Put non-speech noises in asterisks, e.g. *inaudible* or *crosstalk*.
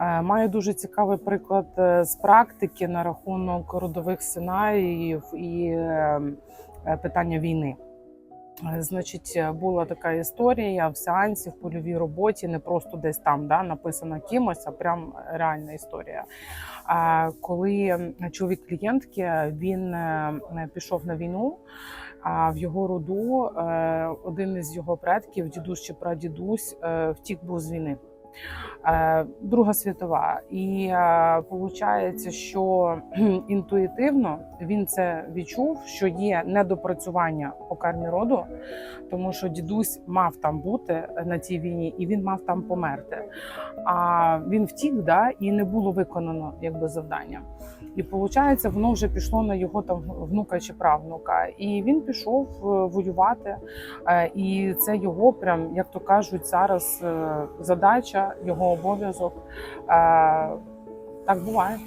Е, Маю дуже цікавий приклад е, з практики на рахунок родових сценаріїв і е, е, питання війни. Значить, була така історія в сеансі, в польовій роботі, не просто десь там да, написана кимось, а прям реальна історія. Коли чоловік клієнтки він пішов на війну, а в його роду один із його предків, дідусь чи прадідусь, втік був з війни. Е, Друга світова, і виходить, що *clears throat* інтуїтивно він це відчув, що є недопрацювання по кармі роду, тому що дідусь мав там бути на цій війні, і він мав там померти. А він втік, да, і не було виконано якби завдання. І виходить, воно вже пішло на його там внука чи правнука. І він пішов е, воювати. Е, І це його, прям як то кажуть, зараз е, його обов'язок. Е, Так буває.